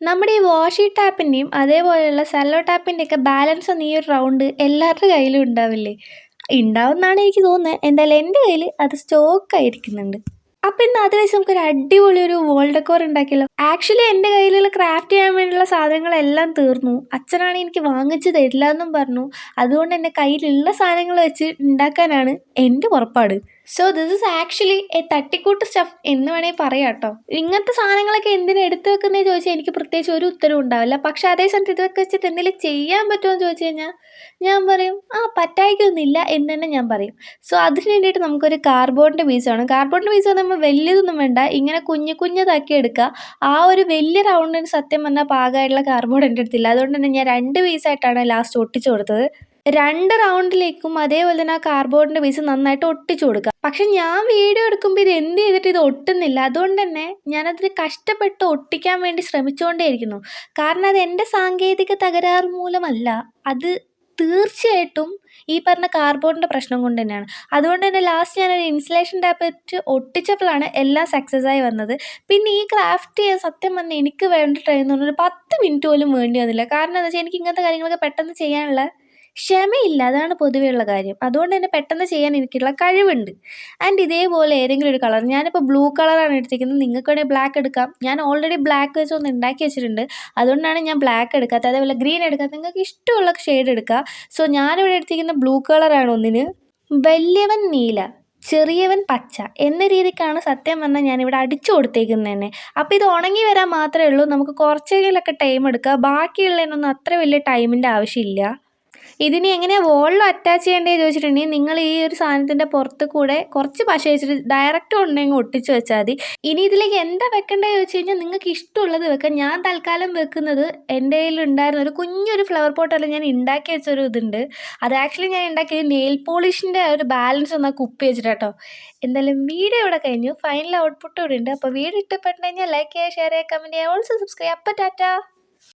നമ്മുടെ ഈ വാഷി ടാപ്പിന്റെയും അതേപോലെയുള്ള സെല്ലോ ടാപ്പിന്റെയൊക്കെ ബാലൻസ് ഒന്നും ഈ ഒരു റൗണ്ട് എല്ലാവരുടെ കയ്യിലും ഉണ്ടാവില്ലേ? ഉണ്ടാവുമെന്നാണ് എനിക്ക് തോന്നുന്നത് എന്തായാലും എന്റെ കയ്യിൽ അത് സ്റ്റോക്കായിരിക്കുന്നുണ്ട് അപ്പം ഇന്ന് അത് വെച്ച് നമുക്കൊരു അടിപൊളി ഒരു വോൾ ഡെക്കോർ ഉണ്ടാക്കിയല്ലോ. ആക്ച്വലി എന്റെ കയ്യിലുള്ള ക്രാഫ്റ്റ് ചെയ്യാൻ വേണ്ടിയുള്ള സാധനങ്ങളെല്ലാം തീർന്നു. അച്ഛനാണ് എനിക്ക് വാങ്ങിച്ചു തരില്ല എന്നും പറഞ്ഞു. അതുകൊണ്ട് എന്റെ കയ്യിലുള്ള സാധനങ്ങൾ വെച്ച് ഉണ്ടാക്കാനാണ് എന്റെ പുറപ്പാട്. So this is actually a തട്ടിക്കൂട്ട് സ്റ്റഫ് എന്ന് വേണമെങ്കിൽ പറയാം കേട്ടോ ഇങ്ങനത്തെ സാധനങ്ങളൊക്കെ എന്തിനാ എടുത്തു വെക്കുന്നത് ചോദിച്ചാൽ എനിക്ക് പ്രത്യേകിച്ച് ഒരു ഉത്തരവും ഉണ്ടാവില്ല. പക്ഷേ അതേ സമയത്ത് ഇതൊക്കെ വെച്ചിട്ട് എന്തെങ്കിലും ചെയ്യാൻ പറ്റുമോ എന്ന് ചോദിച്ചു കഴിഞ്ഞാൽ ഞാൻ പറയും ആ പറ്റായിക്കൊന്നുമില്ല എന്ന് തന്നെ ഞാൻ പറയും. സോ അതിന് വേണ്ടിയിട്ട് നമുക്കൊരു കാർബോർഡിന്റെ പീസ് വേണം. കാർബോർഡിന്റെ പീസ് നമ്മൾ വലിയതൊന്നും വേണ്ട. ഇങ്ങനെ കുഞ്ഞു കുഞ്ഞതാക്കി എടുക്കുക ആ ഒരു വലിയ റൗണ്ടിന് സത്യം പറഞ്ഞാൽ പാകമായിട്ടുള്ള കാർബോർഡ് എന്റെ അടുത്തില്ല അതുകൊണ്ട് തന്നെ ഞാൻ രണ്ട് പീസായിട്ടാണ് ലാസ്റ്റ് ഒട്ടിച്ചു കൊടുത്തത്. രണ്ട് റൗണ്ടിലേക്കും അതേപോലെ തന്നെ ആ കാർബോർഡിന്റെ പീസ് നന്നായിട്ട് ഒട്ടിച്ചു കൊടുക്കുക. പക്ഷെ ഞാൻ വീഡിയോ എടുക്കുമ്പോൾ ഇത് എന്ത് ചെയ്തിട്ട് ഇത് ഒട്ടുന്നില്ല. അതുകൊണ്ട് തന്നെ ഞാനതിൽ കഷ്ടപ്പെട്ട് ഒട്ടിക്കാൻ വേണ്ടി ശ്രമിച്ചുകൊണ്ടേയിരിക്കുന്നു. കാരണം അത് എന്റെ സാങ്കേതിക തകരാറ് മൂലമല്ല. അത് തീർച്ചയായിട്ടും ഈ പറഞ്ഞ കാർബോർഡിന്റെ പ്രശ്നം കൊണ്ട് തന്നെയാണ്. അതുകൊണ്ട് തന്നെ ലാസ്റ്റ് ഞാനൊരു ഇൻസുലേഷൻ ടാപ്പ് വെച്ച് ഒട്ടിച്ചപ്പോഴാണ് എല്ലാം സക്സസ് ആയി വന്നത്. പിന്നെ ഈ ക്രാഫ്റ്റ് ചെയ്യാൻ സത്യം പറഞ്ഞാൽ എനിക്ക് വേണ്ട ടൈം എന്ന് പറഞ്ഞാൽ ഒരു പത്ത് മിനിറ്റ് പോലും വേണ്ടി വന്നില്ല. കാരണം എന്താ വെച്ചാൽ എനിക്ക് ഇങ്ങനത്തെ കാര്യങ്ങളൊക്കെ പെട്ടെന്ന് ചെയ്യാനുള്ള ക്ഷമയില്ല അതാണ് പൊതുവെയുള്ള കാര്യം. അതുകൊണ്ട് തന്നെ പെട്ടെന്ന് ചെയ്യാൻ എനിക്കുള്ള കഴിവുണ്ട്. ആൻഡ് ഇതേപോലെ ഏതെങ്കിലും ഒരു കളർ ഞാനിപ്പോൾ ബ്ലൂ കളറാണ് എടുത്തിരിക്കുന്നത്. നിങ്ങൾക്ക് വേണമെങ്കിൽ ബ്ലാക്ക് എടുക്കാം. ഞാൻ ഓൾറെഡി ബ്ലാക്ക് വെച്ച് ഒന്ന് ഉണ്ടാക്കി വെച്ചിട്ടുണ്ട്. അതുകൊണ്ടാണ് ഞാൻ ബ്ലാക്ക് എടുക്കാത്തത്. അതേപോലെ ഗ്രീൻ എടുക്കാത്ത നിങ്ങൾക്ക് ഇഷ്ടമുള്ള ഷെയ്ഡ് എടുക്കുക സോ ഞാനിവിടെ എടുത്തിരിക്കുന്ന ബ്ലൂ കളറാണ് ഒന്നിന്. വലിയവൻ നീല ചെറിയവൻ പച്ച എന്ന രീതിക്കാണ് സത്യം പറഞ്ഞാൽ ഞാനിവിടെ അടിച്ചു കൊടുത്തേക്കുന്നത് തന്നെ. അപ്പോൾ ഇത് ഉണങ്ങി വരാൻ മാത്രമേ ഉള്ളൂ. നമുക്ക് കുറച്ചെങ്കിലൊക്കെ ടൈം എടുക്കുക ബാക്കിയുള്ളതിനൊന്നും അത്ര വലിയ ടൈമിന്റെ ആവശ്യമില്ല. ഇതിനി എങ്ങനെയാണ് വോളിൽ അറ്റാച്ച് ചെയ്യേണ്ടത് ചോദിച്ചിട്ടുണ്ടെങ്കിൽ നിങ്ങൾ ഈ ഒരു സാധനത്തിന്റെ പുറത്ത് കൂടെ കുറച്ച് പശ വെച്ചിട്ട് ഡയറക്റ്റ് ഉണ്ടെങ്കിൽ ഒട്ടിച്ച് വെച്ചാൽ മതി. ഇനി ഇതിലേക്ക് എന്താ വെക്കേണ്ടത് ചോദിച്ചു കഴിഞ്ഞാൽ നിങ്ങൾക്ക് ഇഷ്ടമുള്ളത് വെക്കാം. ഞാൻ തൽക്കാലം വെക്കുന്നത് എന്റെ കയ്യിൽ ഉണ്ടായിരുന്ന ഒരു കുഞ്ഞൊരു ഫ്ലവർ പോട്ടല്ല ഞാൻ ഉണ്ടാക്കി വെച്ചൊരു ഇതുണ്ട്. അത് ആക്ച്വലി ഞാൻ ഉണ്ടാക്കിയത് നെയിൽ പോളിഷിന്റെ ഒരു ബാലൻസ് ഒന്ന് കുപ്പി വെച്ചിട്ടാട്ടോ എന്തായാലും വീഡിയോ ഇവിടെ കഴിഞ്ഞു. ഫൈനൽ ഔട്ട്പുട്ട് ഇവിടെ ഉണ്ട്. അപ്പോൾ വീഡിയോ ഇഷ്ടപ്പെട്ടു കഴിഞ്ഞാൽ ലൈക്ക് ചെയ്യുക ഷെയർ ചെയ്യുക കമന്റ് ചെയ്യുക. ഓൾസോ സബ്സ്ക്രൈബ് അപ്പോൾ ടാറ്റ.